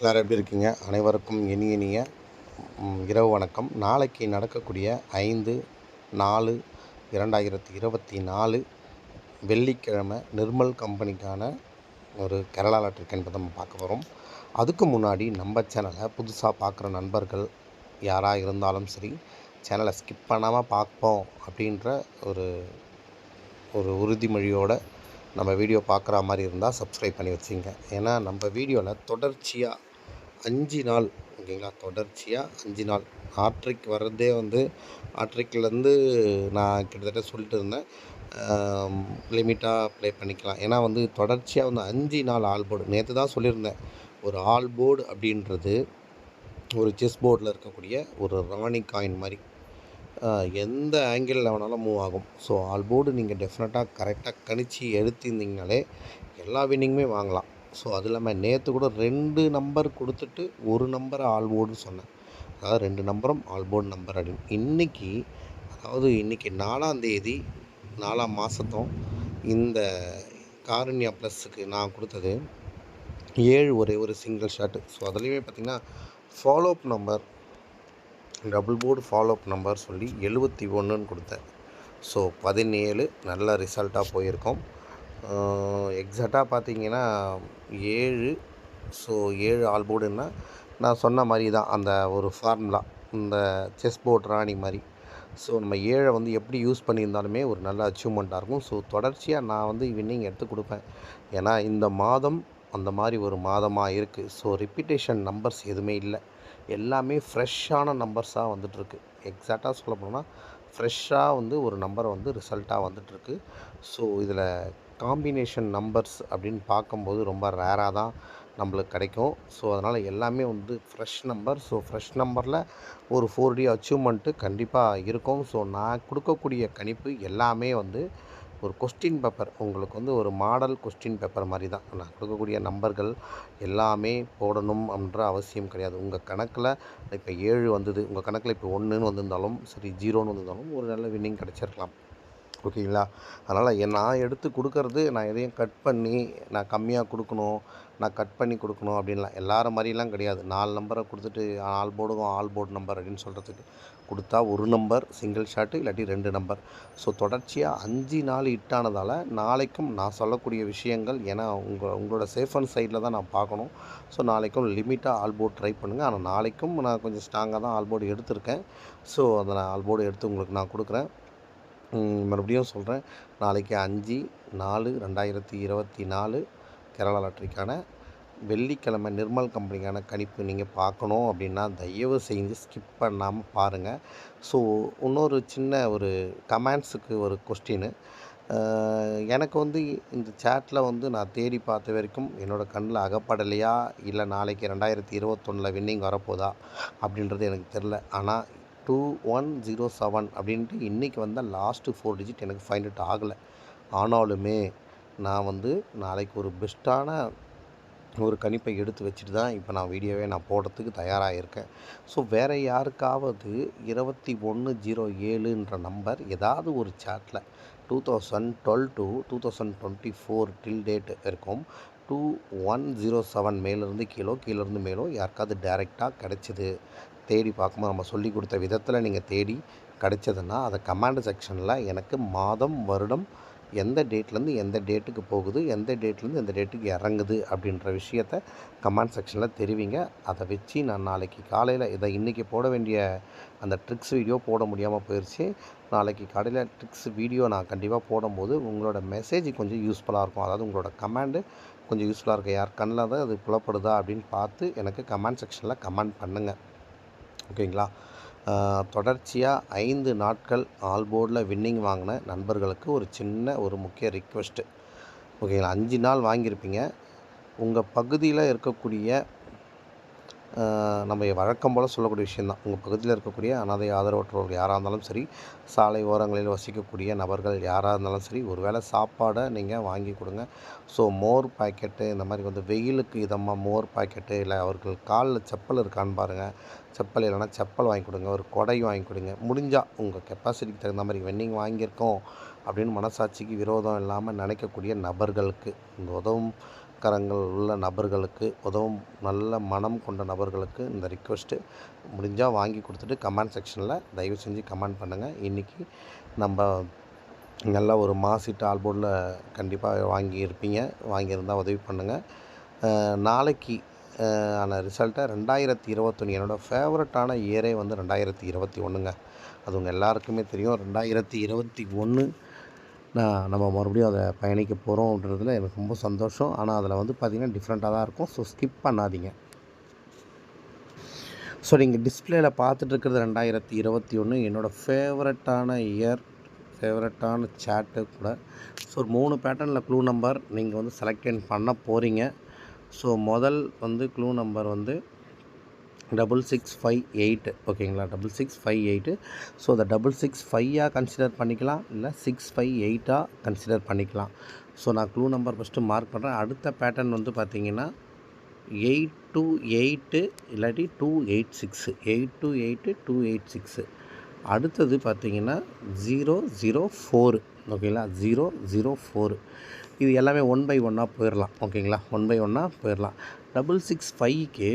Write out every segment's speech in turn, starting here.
எல்லோரும் எப்படி இருக்கீங்க அனைவருக்கும் இனிய இனிய இரவு வணக்கம். நாளைக்கு நடக்கக்கூடிய ஐந்து நாலு இரண்டாயிரத்தி இருபத்தி நாலு வெள்ளிக்கிழமை நிர்மல் கம்பெனிக்கான ஒரு கேரளா என்பதை நம்ம பார்க்க போகிறோம் அதுக்கு முன்னாடி நம்ம சேனலை புதுசாக பார்க்குற நண்பர்கள் யாராக இருந்தாலும் சரி சேனலை ஸ்கிப் பண்ணாமல் பார்ப்போம் அப்படின்ற ஒரு ஒரு உறுதிமொழியோட நம்ம வீடியோ பார்க்குற மாதிரி இருந்தால் சப்ஸ்கிரைப் பண்ணி வச்சுங்க. ஏன்னா நம்ம வீடியோவில் தொடர்ச்சியாக அஞ்சு நாள் ஓகேங்களா? தொடர்ச்சியாக அஞ்சு நாள். ஆட்ரிக் வர்றதே வந்து ஆட்ரிக்லேருந்து நான் கிட்டத்தட்ட சொல்லிட்டு இருந்தேன். லிமிட்டாக ப்ளே பண்ணிக்கலாம். ஏன்னா வந்து தொடர்ச்சியாக வந்து அஞ்சு நாள் ஆல் போர்டு. நேற்று தான் சொல்லியிருந்தேன். ஒரு ஆல் போர்டு அப்படின்றது ஒரு செஸ் போர்டில் இருக்கக்கூடிய ஒரு ராணி காயின் மாதிரி. எந்த ஆங்கிளில் வேணாலும் மூவ் ஆகும். ஸோ ஆல் போர்டு நீங்கள் டெஃபினட்டாக கரெக்டாக கணிச்சு எடுத்திருந்தீங்கனாலே எல்லா வின்னிங்குமே வாங்கலாம். ஸோ அது இல்லாமல் நேற்று கூட ரெண்டு நம்பர் கொடுத்துட்டு ஒரு நம்பரை ஆல் போர்டுன்னு சொன்னேன். அதாவது ரெண்டு நம்பரும் ஆல் போர்டு நம்பர் அப்படின்னு. இன்றைக்கி அதாவது இன்றைக்கி நாலாம் தேதி நாலாம் மாதத்தும் இந்த காரண்யா ப்ளஸ்ஸுக்கு நான் கொடுத்தது ஏழு ஒரே ஒரு சிங்கிள் ஷாட்டு. ஸோ அதுலேயுமே பார்த்திங்கன்னா follow up number double board follow up number சொல்லி எழுபத்தி ஒன்றுன்னு கொடுத்தேன். ஸோ பதினேழு நல்ல ரிசல்ட்டாக போயிருக்கோம். எக்ஸாக்டாக பார்த்தீங்கன்னா ஏழு ஸோ ஏழு ஆல் போர்டுன்னா நான் சொன்ன மாதிரி தான் அந்த ஒரு ஃபார்முலா இந்த செஸ் போர்ட் ராணி மாதிரி. ஸோ நம்ம ஏழை வந்து எப்படி யூஸ் பண்ணியிருந்தாலுமே ஒரு நல்ல அச்சீவ்மெண்ட்டாக இருக்கும். ஸோ தொடர்ச்சியாக நான் வந்து வின்னிங் எடுத்து கொடுப்பேன். ஏன்னா இந்த மாதம் அந்த மாதிரி ஒரு மாதமாக இருக்குது ஸோ ரிப்பிட்டேஷன் நம்பர்ஸ் எதுவுமே இல்லை. எல்லாமே ஃப்ரெஷ்ஷான நம்பர்ஸாக வந்துட்டுருக்கு. எக்ஸாக்டாக சொல்ல போனோம்னா ஃப்ரெஷ்ஷாக வந்து ஒரு நம்பர் வந்து ரிசல்ட்டாக வந்துட்டுருக்கு. ஸோ இதில் காம்பினேஷன் நம்பர்ஸ் அப்படின்னு பார்க்கும்போது ரொம்ப ரேராக தான் நம்மளுக்கு கிடைக்கும். ஸோ அதனால் எல்லாமே வந்து ஃப்ரெஷ் நம்பர். ஸோ ஃப்ரெஷ் நம்பரில் ஒரு ஃபோர் டி அச்சீவ்மெண்ட்டு கண்டிப்பாக இருக்கும். ஸோ நான் கொடுக்கக்கூடிய கணிப்பு எல்லாமே வந்து ஒரு கொஸ்டின் பேப்பர். உங்களுக்கு வந்து ஒரு மாடல் கொஸ்டின் பேப்பர் மாதிரி தான். நான் கொடுக்கக்கூடிய நம்பர்கள் எல்லாமே போடணும் அப்படின்ற அவசியம் கிடையாது. உங்கள் கணக்கில் இப்போ ஏழு வந்தது. உங்கள் கணக்கில் இப்போ ஒன்றுன்னு வந்திருந்தாலும் சரி ஜீரோன்னு வந்திருந்தாலும் ஒரு நல்ல வின்னிங் கிடச்சிருக்கலாம். ஓகேங்களா அதனால் நான் எடுத்து கொடுக்கறது நான் எதையும் கட் பண்ணி நான் கம்மியாக கொடுக்கணும் நான் கட் பண்ணி கொடுக்கணும் அப்படின்லாம் எல்லாரும் மாதிரிலாம் கிடையாது. நாலு நம்பரை கொடுத்துட்டு ஆல் போர்டுக்கும் ஆல் போர்டு நம்பர் அப்படின்னு சொல்கிறதுக்கு கொடுத்தா ஒரு நம்பர் சிங்கிள் ஷாட்டு இல்லாட்டி ரெண்டு நம்பர் ஸோ தொடர்ச்சியாக அஞ்சு நாள் ஹிட்டானதால் நாளைக்கும் நான் சொல்லக்கூடிய விஷயங்கள் ஏன்னா உங்கள் உங்களோட சேஃப் அண்ட் சைடில் தான் நான் பார்க்கணும். ஸோ நாளைக்கும் லிமிட்டாக ஆல் போர்டு ட்ரை பண்ணுங்கள் ஆனால் நாளைக்கும் நான் கொஞ்சம் ஸ்ட்ராங்காக தான் ஆல் போர்டு எடுத்திருக்கேன். ஸோ அதை நான் ஆல் போர்டு எடுத்து உங்களுக்கு நான் கொடுக்குறேன். மறுபடியும் சொல்கிறேன் நாளைக்கு அஞ்சு நாலு ரெண்டாயிரத்தி இருபத்தி நாலு கேரளா லாட்ரிக்கான வெள்ளிக்கிழமை நிர்மல் கம்பெனிக்கான கணிப்பு நீங்கள் பார்க்கணும் அப்படின்னா தயவு செஞ்சு ஸ்கிப் பண்ணாமல் பாருங்கள் ஸோ இன்னொரு சின்ன ஒரு கமெண்ட்ஸுக்கு ஒரு கொஸ்டின் எனக்கு வந்து இந்த சேட்டில் வந்து நான் தேடி பார்த்த வரைக்கும் என்னோடய கண்ணில் அகப்படலையா? இல்லை நாளைக்கு ரெண்டாயிரத்தி இருபத்தொன்னில் வின்னிங் வரப்போதா? அப்படின்றது எனக்கு தெரில ஆனால் டூ ஒன் ஜீரோ செவன் அப்படின்ட்டு இன்றைக்கி வந்த லாஸ்ட்டு ஃபோர் டிஜிட் எனக்கு ஃபைண்ட் அவுட் ஆகலை. ஆனாலுமே நான் வந்து நாளைக்கு ஒரு பெஸ்ட்டான ஒரு கணிப்பை எடுத்து வச்சுட்டு தான் இப்போ நான் வீடியோவே நான் போடுறதுக்கு தயாராக இருக்கேன் ஸோ வேறு யாருக்காவது இருபத்தி ஒன்று ஜீரோ ஏழுன்ற நம்பர் ஏதாவது ஒரு சேட்டில் two thousand twelve to two thousand twenty four till date இருக்கும். டூ ஒன் ஜீரோ செவன் மேலேருந்து கீழோ கீழேருந்து மேலோ யாருக்காவது டேரெக்டாக கிடச்சிது தேடி பார்க்கும்போது நம்ம சொல்லி கொடுத்த விதத்தில் நீங்கள் தேடி கிடைச்சதுன்னா அதை கமாண்ட் செக்ஷனில் எனக்கு மாதம் வருடம் எந்த டேட்லேருந்து எந்த டேட்டுக்கு போகுது எந்த டேட்லேருந்து எந்த டேட்டுக்கு இறங்குது அப்படின்ற விஷயத்த கமெண்ட் செக்ஷனில் தெரிவிங்க. அதை வச்சு நான் நாளைக்கு காலையில் இதை இன்றைக்கி போட வேண்டிய அந்த ட்ரிக்ஸ் வீடியோ போட முடியாமல் போயிடுச்சு நாளைக்கு காலையில் ட்ரிக்ஸ் வீடியோ நான் கண்டிப்பாக போடும்போது உங்களோட மெசேஜ் கொஞ்சம் யூஸ்ஃபுல்லாக இருக்கும். அதாவது உங்களோட கமெண்டு கொஞ்சம் யூஸ்ஃபுல்லாக இருக்குது யார் கண்ணில் தான் அது புலப்படுதா அப்படின்னு பார்த்து எனக்கு கமெண்ட் செக்ஷனில் கமெண்ட் பண்ணுங்கள் ஓகேங்களா தொடர்ச்சியாக ஐந்து நாட்கள் ஆல் போர்டில் வின்னிங் வாங்கின நண்பர்களுக்கு ஒரு சின்ன ஒரு முக்கிய ரிக்வெஸ்ட்டு ஓகேங்களா அஞ்சு நாள் வாங்கியிருப்பீங்க. உங்கள் பகுதியில் இருக்கக்கூடிய நம்ம வழக்கம் போல் சொல்லக்கூடிய விஷயந்தான் உங்கள் பகுதியில் இருக்கக்கூடிய அனாதை ஆதரவற்றவர்கள் யாராக இருந்தாலும் சரி சாலை ஓரங்களில் வசிக்கக்கூடிய நபர்கள் யாராக இருந்தாலும் சரி ஒருவேளை சாப்பாடை நீங்கள் வாங்கி கொடுங்க. ஸோ மோர் பாக்கெட்டு இந்த மாதிரி வந்து வெயிலுக்கு இதமாக மோர் பாக்கெட்டு இல்லை அவர்கள் காலில் செப்பல் இருக்கான்னு பாருங்கள் செப்பல் இல்லைன்னா செப்பல் வாங்கி கொடுங்க ஒரு கொடை வாங்கி கொடுங்க. முடிஞ்சால் உங்கள் கெப்பாசிட்டிக்கு தகுந்த மாதிரி வெண்ணிங் வாங்கியிருக்கோம் அப்படின்னு மனசாட்சிக்கு விரோதம் இல்லாமல் நினைக்கக்கூடிய நபர்களுக்கு இந்த உதவும் கரங்கள் உள்ள நபர்களுக்கு உதவும் நல்ல மனம் கொண்ட நபர்களுக்கு இந்த ரிக்வெஸ்ட்டு முடிஞ்சால் வாங்கி கொடுத்துட்டு கமெண்ட் செக்ஷனில் தயவு செஞ்சு கமெண்ட் பண்ணுங்கள் இன்றைக்கி நம்ம நல்ல ஒரு மாசிட்டு ஆல்போர்டில் கண்டிப்பாக வாங்கியிருப்பீங்க வாங்கியிருந்தால் உதவி பண்ணுங்கள் நாளைக்கு ஆன ரிசல்ட்டை ரெண்டாயிரத்தி இருபத்தொன்று என்னோடய ஃபேவரட்டான இயரே வந்து ரெண்டாயிரத்தி இருபத்தி ஒன்றுங்க அது உங்கள் எல்லாருக்குமே தெரியும். ரெண்டாயிரத்தி இருபத்தி ஒன்று நான் நம்ம மறுபடியும் அதை பயணிக்க போகிறோம் அப்படின்றதுல எனக்கு ரொம்ப சந்தோஷம். ஆனால் அதில் வந்து பார்த்திங்கன்னா டிஃப்ரெண்ட்டாக தான் இருக்கும். ஸோ ஸ்கிப் பண்ணாதீங்க. ஸோ நீங்கள் டிஸ்பிளேயில் பார்த்துட்டு இருக்கிறது ரெண்டாயிரத்தி இருபத்தி ஒன்று என்னோடய ஃபேவரட்டான இயர் ஃபேவரட்டான சேட்டு கூட. ஸோ ஒரு மூணு பேட்டர்னில் க்ளூ நம்பர் நீங்கள் வந்து செலக்ட் பண்ண போகிறீங்க ஸோ முதல் வந்து க்ளூ நம்பர் வந்து டபுள் சிக்ஸ் ஃபைவ் எயிட்டு ஓகேங்களா double six five eight so அதை டபுள் சிக்ஸ் ஃபையாக கன்சிடர் பண்ணிக்கலாம் இல்லை சிக்ஸ் ஃபைவ் எயிட்டாக கன்சிடர் பண்ணிக்கலாம். ஸோ நான் க்ளூ நம்பர் ஃபஸ்ட்டு மார்க் பண்ணுறேன் அடுத்த பேட்டர்ன் வந்து பார்த்தீங்கன்னா எயிட் டூ எயிட்டு இல்லாட்டி two eight six eight two eight two eight six அடுத்தது பார்த்தீங்கன்னா ஜீரோ ஜீரோ ஃபோரு ஓகேங்களா ஜீரோ ஜீரோ ஃபோரு இது எல்லாமே ஒன் பை ஒன்னாக போயிடலாம் ஓகேங்களா ஒன் பை ஒன்னாக போயிடலாம் டபுள் சிக்ஸ் ஃபைவ்க்கு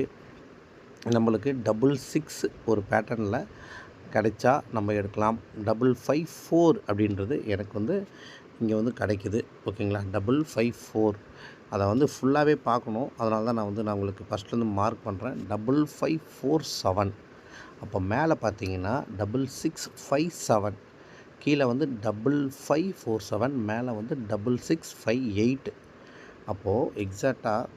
நம்மளுக்கு டபுள் சிக்ஸ் ஒரு பேட்டர்னில் கிடைச்சா நம்ம எடுக்கலாம். டபுள் ஃபைவ் ஃபோர் அப்படின்றது எனக்கு வந்து இங்கே வந்து கிடைக்குது. ஓகேங்களா? டபுள் ஃபைவ் ஃபோர் அதை வந்து ஃபுல்லாகவே பார்க்கணும். அதனால தான் நான் வந்து நான் உங்களுக்கு ஃபஸ்ட்லேருந்து மார்க் பண்ணுறேன் டபுள் ஃபைவ் ஃபோர் செவன் அப்போ மேலே பார்த்தீங்கன்னா டபுள் சிக்ஸ் ஃபைவ் செவன் கீழே வந்து டபுள் ஃபைவ் ஃபோர் செவன் மேலே வந்து டபுள் சிக்ஸ் ஃபைவ் எயிட் அப்போது எக்ஸாக்டாக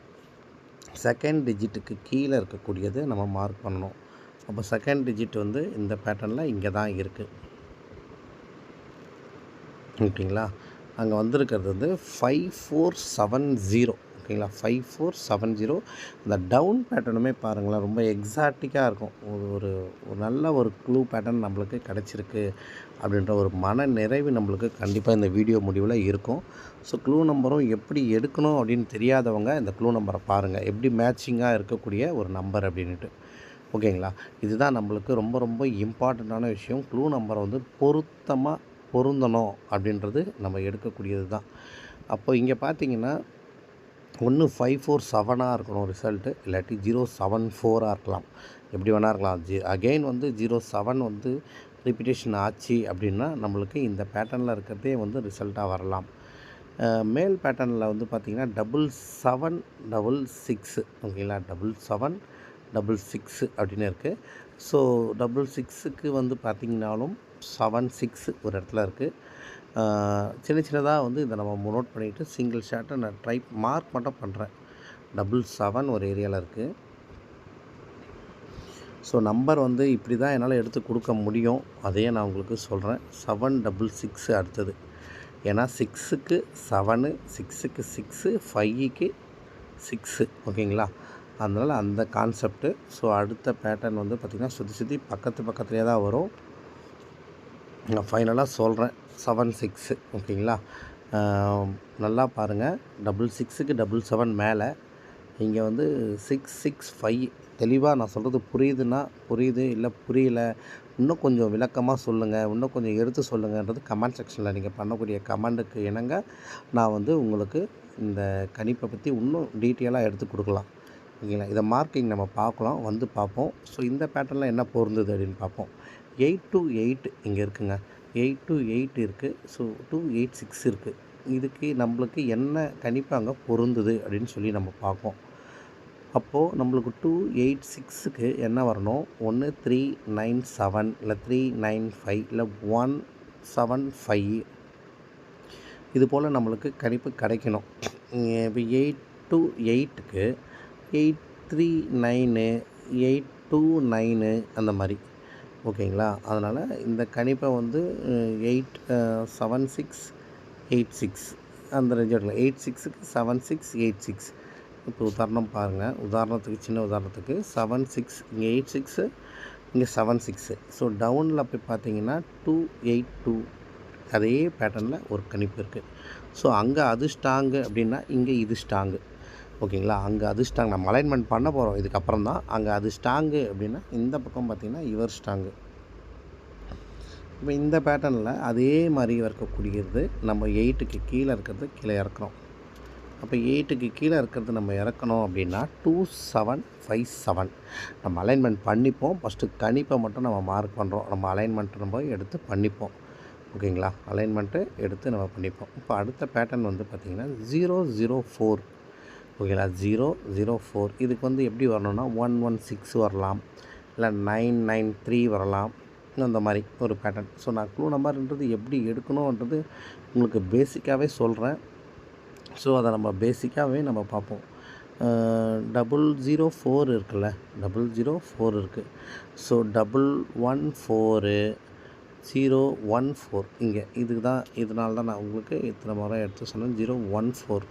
செகண்ட் டிஜிட்டுக்கு கீழே இருக்கக்கூடியது நம்ம மார்க் பண்ணணும். அப்போ செகண்ட் டிஜிட் வந்து இந்த பேட்டர்னில் இங்கே தான் இருக்குது ஓகேங்களா? அங்கே வந்திருக்கிறது வந்து ஃபைவ் ஃபோர் செவன் ஜீரோ ஓகேங்களா? ஃபைவ் ஃபோர் செவன் ஜீரோ இந்த டவுன் பேட்டர்னுமே பாருங்களேன் ரொம்ப எக்ஸாட்டிக்காக இருக்கும். ஒரு ஒரு ஒரு நல்ல ஒரு க்ளூ பேட்டர்ன் நம்மளுக்கு கிடச்சிருக்கு அப்படின்ற ஒரு மன நிறைவு நம்மளுக்கு கண்டிப்பாக இந்த வீடியோ முடிவில் இருக்கும். ஸோ க்ளூ நம்பரும் எப்படி எடுக்கணும் அப்படின்னு தெரியாதவங்க இந்த க்ளூ நம்பரை பாருங்கள் எப்படி மேட்சிங்காக இருக்கக்கூடிய ஒரு நம்பர் அப்படின்ட்டு ஓகேங்களா? இதுதான் நம்மளுக்கு ரொம்ப ரொம்ப இம்பார்ட்டண்ட்டான விஷயம். க்ளூ நம்பரை வந்து பொருத்தமாக பொருந்தணும் அப்படின்றது நம்ம எடுக்கக்கூடியது தான் அப்போ இங்கே பார்த்தீங்கன்னா ஒன்று ஃபைவ் ஃபோர் செவனாக இருக்கணும் ரிசல்ட்டு இல்லாட்டி ஜீரோ செவன் ஃபோராக இருக்கலாம். எப்படி வேணா இருக்கலாம். ஜி அகெயின் வந்து ஜீரோ செவன் வந்து ரிப்பிட்டேஷன் ஆச்சு அப்படின்னா நம்மளுக்கு இந்த பேட்டர்னில் இருக்கிறதே வந்து ரிசல்ட்டாக வரலாம். மேல் பேட்டர்னில் வந்து பார்த்திங்கன்னா டபுள் செவன் டபுள் சிக்ஸு. ஓகேங்களா? டபுள் செவன் டபுள் சிக்ஸு அப்படின்னு இருக்குது ஸோ டபுள் சிக்ஸுக்கு வந்து பார்த்திங்கனாலும் செவன் சிக்ஸு ஒரு இடத்துல இருக்குது சின்ன சின்னதாக வந்து இதை நம்ம நோட் பண்ணிவிட்டு சிங்கிள் ஷாட்டை நான் ட்ரை மார்க் மட்டும் பண்ணுறேன் டபுள் செவன் ஒரு ஏரியாவில் இருக்குது ஸோ நம்பர் வந்து இப்படி தான் என்னால் எடுத்து கொடுக்க முடியும். அதையே நான் உங்களுக்கு சொல்கிறேன் செவன் டபுள் சிக்ஸு அடுத்தது. ஏன்னா சிக்ஸுக்கு செவனு சிக்ஸுக்கு சிக்ஸு ஃபைவுக்கு சிக்ஸு ஓகேங்களா? அதனால் அந்த கான்செப்ட்டு ஸோ அடுத்த பேட்டர்ன் வந்து பார்த்திங்கன்னா சுற்றி சுற்றி பக்கத்து பக்கத்துலேயே தான் வரும். நான் ஃபைனலாக சொல்கிறேன் செவன் சிக்ஸு ஓகேங்களா? நல்லா பாருங்கள் டபுள் சிக்ஸுக்கு டபுள் செவன் மேலே. இங்கே வந்து சிக்ஸ் சிக்ஸ் ஃபைவ் தெளிவாக நான் சொல்கிறது புரியுதுன்னா புரியுது இல்லை புரியல இன்னும் கொஞ்சம் விளக்கமாக சொல்லுங்கள் இன்னும் கொஞ்சம் எடுத்து சொல்லுங்கன்றது கமெண்ட் செக்ஷனில் நீங்கள் பண்ணக்கூடிய கமெண்ட்டுக்கு இணங்க நான் வந்து உங்களுக்கு இந்த கணிப்பை பற்றி இன்னும் டீட்டெயிலாக எடுத்து கொடுக்கலாம். ஓகேங்களா? இதை மார்க்கிங் நம்ம பார்க்கலாம் வந்து பார்ப்போம். ஸோ இந்த பேட்டர்னில் என்ன பொருந்தது அப்படின்னு பார்ப்போம். எயிட் டு எயிட் இங்கே இருக்குங்க. எயிட் டு எயிட் இருக்குது ஸோ டூ எயிட் சிக்ஸ் இருக்குது இதுக்கு நம்மளுக்கு என்ன கணிப்பு அங்கே பொருந்துது அப்படின்னு சொல்லி நம்ம பார்ப்போம் அப்போது நம்மளுக்கு டூ எயிட் சிக்ஸுக்கு என்ன வரணும்? ஒன்று த்ரீ நைன் செவன் இல்லை த்ரீ நைன் ஃபைவ் இல்லை ஒன் செவன் ஃபைவ். இது போல் நம்மளுக்கு கணிப்பு கிடைக்கணும். இப்போ எயிட் டூ எயிட்டுக்கு eight three nine eight two nine அந்த மாதிரி. ஓகேங்களா? அதனால் இந்த கணிப்பை வந்து eight seven six eight six அந்த ரேஞ்ச் எடுக்கலாம். எயிட் சிக்ஸுக்கு செவன் சிக்ஸ் எயிட் சிக்ஸ் இப்போ உதாரணம் பாருங்கள் உதாரணத்துக்கு சின்ன உதாரணத்துக்கு செவன் சிக்ஸ் இங்கே எயிட் சிக்ஸு இங்கே செவன் சிக்ஸு ஸோ டவுனில் போய் பார்த்தீங்கன்னா டூ எயிட் டூ அதே பேட்டர்னில் ஒரு கணிப்பு இருக்குது ஸோ அங்கே அது ஸ்ட்ராங்கு அப்படின்னா இங்கே இது ஸ்ட்ராங்கு ஓகேங்களா? அங்கே அது ஸ்ட்ராங் நம்ம அலைன்மெண்ட் பண்ண போகிறோம் இதுக்கப்புறம் தான் அங்கே அது ஸ்ட்ராங்கு அப்படின்னா இந்த பக்கம் பார்த்திங்கன்னா இவர் ஸ்ட்ராங்கு இப்போ இந்த பேட்டர்னில் அதே மாதிரி இருக்கக்கூடியது நம்ம எயிட்டுக்கு கீழே இருக்கிறது கீழே இறக்குறோம். அப்போ எயிட்டுக்கு கீழே இருக்கிறது நம்ம இறக்கணும் அப்படின்னா டூ செவன் ஃபைவ் செவன் நம்ம அலைன்மெண்ட் பண்ணிப்போம். ஃபஸ்ட்டு கணிப்பை மட்டும் நம்ம மார்க் பண்ணுறோம் நம்ம அலைன்மெண்ட் நம்ம எடுத்து பண்ணிப்போம். ஓகேங்களா? அலைன்மெண்ட்டு எடுத்து நம்ம பண்ணிப்போம். இப்போ அடுத்த பேட்டர்ன் வந்து பார்த்திங்கன்னா ஜீரோ ஜீரோ ஃபோர் ஓகேங்களா? ஜீரோ ஜீரோ ஃபோர் இதுக்கு வந்து எப்படி வரணும்னா ஒன் ஒன் சிக்ஸ் வரலாம். இல்லை நைன் நைன் த்ரீ வரலாம். அந்த மாதிரி ஒரு பேட்டர்ன் ஸோ நான் க்ளூ நம்பர்ன்றது எப்படி எடுக்கணுன்றது உங்களுக்கு பேசிக்காகவே சொல்கிறேன் ஸோ அதை நம்ம பேசிக்காகவே நம்ம பார்ப்போம். டபுள் ஜீரோ ஃபோர் இருக்குல்ல? டபுள் ஜீரோ ஃபோர் இருக்குது so double one four zero one four இங்கே இதுக்கு தான் இதனால தான் நான் உங்களுக்கு இத்தனை முறை எடுத்து சொன்னேன்? ஜீரோ ஒன் ஃபோர்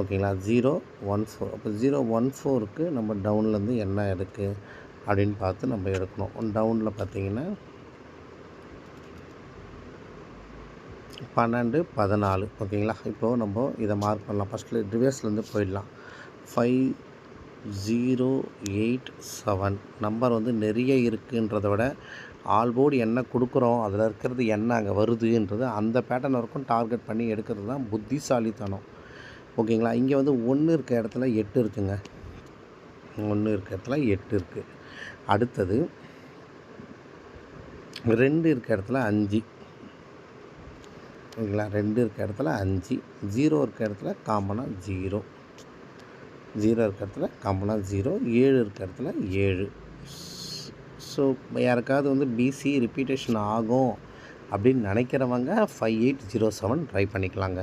ஓகேங்களா? ஜீரோ ஒன் ஃபோர் அப்போ ஜீரோ ஒன் ஃபோருக்கு நம்ம டவுன்லேருந்து என்ன இருக்குது அப்படின்னு பார்த்து நம்ம எடுக்கணும். டவுனில் பார்த்தீங்கன்னா பன்னெண்டு பதினாலு ஓகேங்களா? இப்போது நம்ம இதை மார்க் பண்ணலாம். ஃபஸ்ட்டில் ரிவர்ஸ்லேருந்து போயிடலாம். Five zero eight seven number வந்து நிறைய இருக்குன்றதை விட ஆல்போர்டு என்ன கொடுக்குறோம் அதில் இருக்கிறது என்ன அங்கே வருதுன்றது அந்த பேட்டர்ன் வரைக்கும் டார்கெட் பண்ணி எடுக்கிறது தான் புத்திசாலித்தனம். ஓகேங்களா? இங்கே வந்து ஒன்று இருக்க இடத்துல எட்டு இருக்குங்க. ஒன்று இருக்க இடத்துல எட்டு இருக்குது அடுத்தது ரெண்டு இருக்க இடத்துல அஞ்சு. ஓகேங்களா? ரெண்டு இருக்க இடத்துல அஞ்சு. ஜீரோ இருக்க இடத்துல காமனாக ஜீரோ. ஜீரோ இருக்க இடத்துல காமனாக ஜீரோ. ஏழு இருக்க இடத்துல ஏழு. ஸோ யாருக்காவது வந்து பிசி ரிப்பீட்டேஷன் ஆகும் அப்படின்னு நினைக்கிறவங்க five eight zero seven try பண்ணிக்கலாங்க.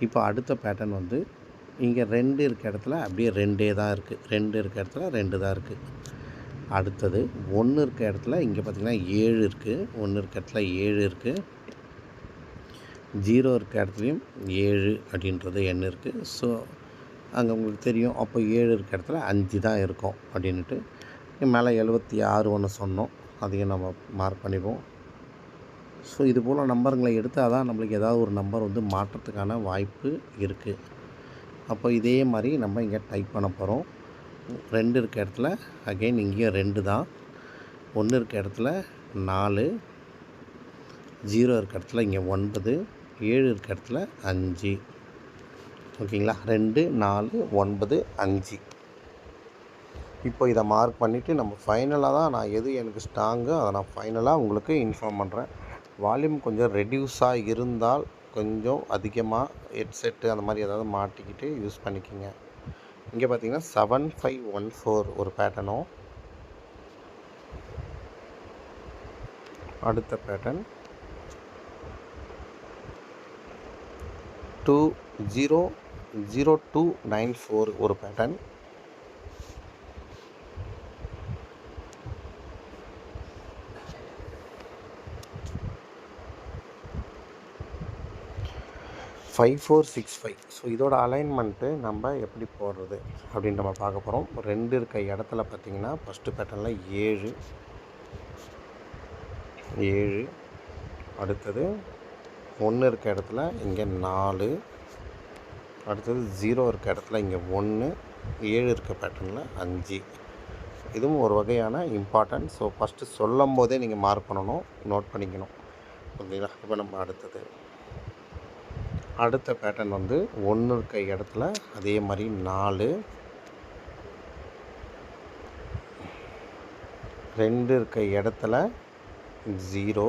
இப்போ அடுத்த பேட்டர்ன் வந்து இங்கே ரெண்டு இருக்க இடத்துல அப்படியே ரெண்டே தான் இருக்குது ரெண்டு இருக்க இடத்துல ரெண்டு தான் இருக்குது அடுத்தது ஒன்று இருக்க இடத்துல இங்கே பார்த்திங்கன்னா ஏழு இருக்குது ஒன்று இருக்க இடத்துல ஏழு இருக்குது ஜீரோ இருக்க இடத்துலையும் ஏழு அப்படின்றது எண் இருக்குது ஸோ அங்கே உங்களுக்கு தெரியும் அப்போ ஏழு இருக்க இடத்துல அஞ்சு தான் இருக்கும் அப்படின்ட்டு மேலே எழுபத்தி ஆறு ஒன்று சொன்னோம். அதையும் நம்ம மார்க் பண்ணிப்போம் ஸோ இது போல் நம்பருங்களை எடுத்தால் தான் நம்மளுக்கு ஏதாவது ஒரு நம்பர் வந்து மாற்றத்துக்கான வாய்ப்பு இருக்குது அப்போ இதே மாதிரி நம்ம இங்கே டைப் பண்ண போகிறோம் ரெண்டு இருக்க இடத்துல அகெயின் இங்கேயும் ரெண்டு தான். ஒன்று இருக்க இடத்துல நாலு ஜீரோ இருக்க இடத்துல இங்கே ஒன்பது ஏழு இருக்க இடத்துல அஞ்சு. ஓகேங்களா? ரெண்டு நாலு ஒன்பது அஞ்சு. இப்போ இதை மார்க் பண்ணிவிட்டு நம்ம ஃபைனலாக தான் நான் எது எனக்கு ஸ்ட்ராங்கு அதை நான் ஃபைனலாக உங்களுக்கு இன்ஃபார்ம் பண்ணுறேன் வால்யூம் கொஞ்சம் ரெடியூஸாக இருந்தால் கொஞ்சம் அதிகமாக ஹெட்செட்டு அந்த மாதிரி ஏதாவது மாட்டிக்கிட்டு யூஸ் பண்ணிக்கோங்க. இங்கே பார்த்தீங்கன்னா செவன் ஃபைவ் ஒன் ஃபோர் ஒரு பேட்டர்னும் அடுத்த pattern two zero zero two nine four ஒரு pattern five four six five so இதோட அலைன்மெண்ட்டு நம்ம எப்படி போடுறது அப்படின்னு நம்ம பார்க்க போகிறோம் ரெண்டு இருக்க இடத்துல பார்த்திங்கன்னா ஃபஸ்ட்டு பேட்டர்னில் ஏழு. ஏழு. அடுத்தது ஒன்று இருக்க இடத்துல இங்கே நாலு. அடுத்தது ஜீரோ இருக்க இடத்துல இங்கே ஒன்று ஏழு இருக்க பேட்டர்னில் அஞ்சு. இதுவும் ஒரு வகையான இம்பார்ட்டன்ட் ஸோ ஃபஸ்ட்டு சொல்லும் போதே நீங்கள் மார்க் பண்ணணும் நோட் பண்ணிக்கணும். ஓகேங்களா இப்போ நம்ம அடுத்தது. அடுத்த பேட்டர்ன் வந்து ஒன்று இருக்க இடத்துல அதே மாதிரி நாலு ரெண்டு இருக்க இடத்துல ஜீரோ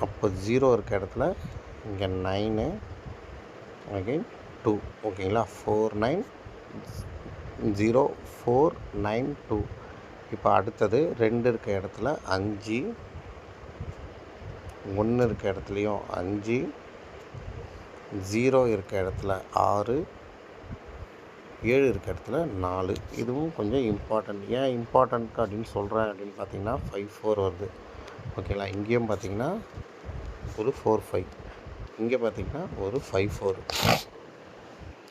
அப்போ ஜீரோ இருக்க இடத்துல இங்கே நைனு அகைன் டூ ஓகேங்களா four nine zero four nine two இப்போ அடுத்தது ரெண்டு இருக்க இடத்துல அஞ்சு ஒன்று இருக்க இடத்துலையும் அஞ்சு ஜீரோ இருக்க இடத்துல ஆறு ஏழு இருக்க இடத்துல நாலு. இதுவும் கொஞ்சம் இம்பார்ட்டன்ட் ஏன் இம்பார்ட்டன்ட் அப்படின்னு சொல்கிறேன் அப்படின்னு பார்த்தீங்கன்னா ஃபைவ் ஃபோர் வருது. ஓகேங்களா இங்கேயும் பார்த்தீங்கன்னா ஒரு ஃபோர் ஃபைவ் இங்கே பார்த்தீங்கன்னா ஒரு ஃபைவ் ஃபோர்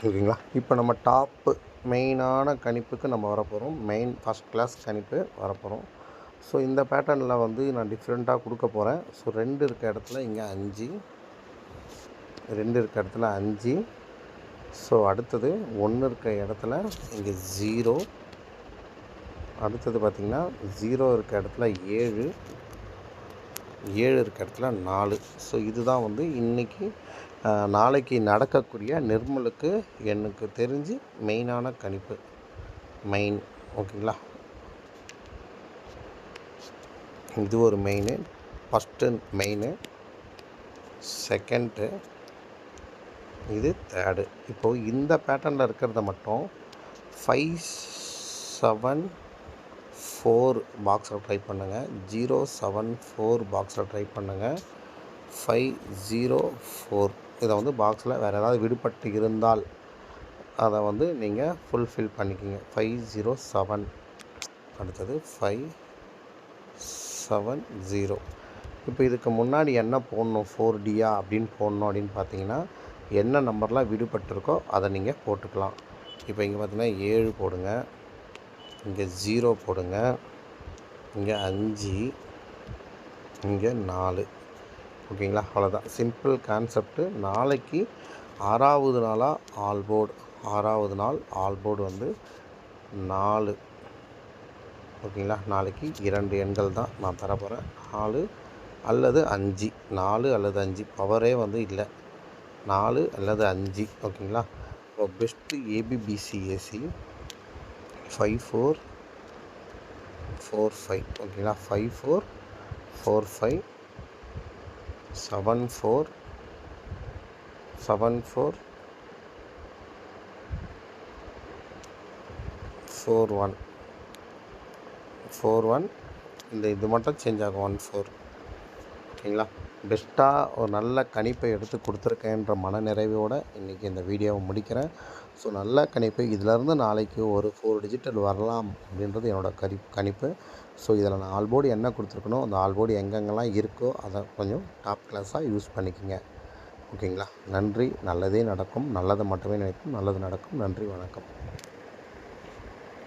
ஓகேங்களா இப்போ நம்ம டாப்பு மெயினான கணிப்புக்கு நம்ம வரப்போகிறோம் மெயின் ஃபஸ்ட் கிளாஸ் கணிப்பு வரப்போகிறோம் ஸோ இந்த பேட்டர்னில் வந்து நான் டிஃப்ரெண்ட்டாக கொடுக்க போகிறேன் ஸோ ரெண்டு இருக்க இடத்துல இங்கே அஞ்சு. ரெண்டு இருக்க இடத்துல அஞ்சு. ஸோ அடுத்தது ஒன்று இருக்க இடத்துல இங்கே ஜீரோ அடுத்தது பார்த்திங்கன்னா ஜீரோ இருக்க இடத்துல ஏழு. ஏழு இருக்க இடத்துல நாலு. ஸோ இதுதான் வந்து இன்றைக்கி நாளைக்கு நடக்கக்கூடிய நிர்மலுக்கு எனக்கு தெரிஞ்சு மெயினான கணிப்பு. மெயின் ஓகேங்களா இது ஒரு மெயின் ஃபஸ்ட்டு மெயின் செகண்டு இது தேர்டு இப்போது இந்த பேட்டர்னில் இருக்கிறத மட்டும் ஃபைவ் செவன் ஃபோர் பாக்ஸில் ட்ரை பண்ணுங்கள் ஜீரோ செவன் ஃபோர் பாக்ஸில் ட்ரை பண்ணுங்கள் ஃபைவ் ஜீரோ ஃபோர் இதை வந்து பாக்ஸில் வேறு ஏதாவது விடுபட்டு இருந்தால் அதை வந்து நீங்கள் ஃபுல்ஃபில் பண்ணிக்கிங்க. ஃபைவ் ஜீரோ செவன் அடுத்தது ஃபைவ் செவன் ஜீரோ இப்போ இதுக்கு முன்னாடி என்ன போடணும்? ஃபோர் டியா அப்படின்னு போடணும் அப்படின்னு பார்த்தீங்கன்னா என்ன நம்பர்லாம் விடுபட்டிருக்கோ அதை நீங்கள் போட்டுக்கலாம். இப்போ இங்கே பார்த்தீங்கன்னா ஏழு போடுங்க. இங்கே ஜீரோ போடுங்க. இங்கே அஞ்சு. இங்கே நாலு. ஓகேங்களா? அவ்வளோதான் சிம்பிள் கான்செப்ட்டு நாளைக்கு ஆறாவது நாளாக ஆல்போர்டு ஆறாவது நாள் ஆல்போர்டு வந்து நாலு. ஓகேங்களா? நாளைக்கு இரண்டு எண்கள் தான் நான் தரப்போகிறேன் நாலு அல்லது அஞ்சு. நாலு அல்லது அஞ்சு. பவரே வந்து இல்லை. நாலு அல்லது அஞ்சு. ஓகேங்களா? இப்போ best ABBCSC five four four five ஓகேங்களா? Five four four five seven four seven four four one four one. இந்த இது மட்டும் சேஞ்ச் ஆகும். ஒன் ஃபோர் ஓகேங்களா? பெஸ்ட்டாக ஒரு நல்ல கணிப்பை எடுத்து கொடுத்துருக்கேன்ற மனநிறைவோடு இன்றைக்கி இந்த வீடியோவை முடிக்கிறேன். ஸோ நல்ல கணிப்பு. இதிலேருந்து நாளைக்கு ஒரு ஃபோர் டிஜிட்டல் வரலாம் அப்படின்றது என்னோடய கரி கணிப்பு. ஸோ இதில் நான் ஆல்போர்டு என்ன கொடுத்துருக்கணும் அந்த ஆல்போர்டு எங்கெங்கெல்லாம் இருக்கோ அதை கொஞ்சம் டாப் கிளாஸாக யூஸ் பண்ணிக்கோங்க. ஓகேங்களா? நன்றி. நல்லதே நடக்கும். நல்லது மட்டுமே நினைக்கும். நல்லது நடக்கும். நன்றி. வணக்கம்.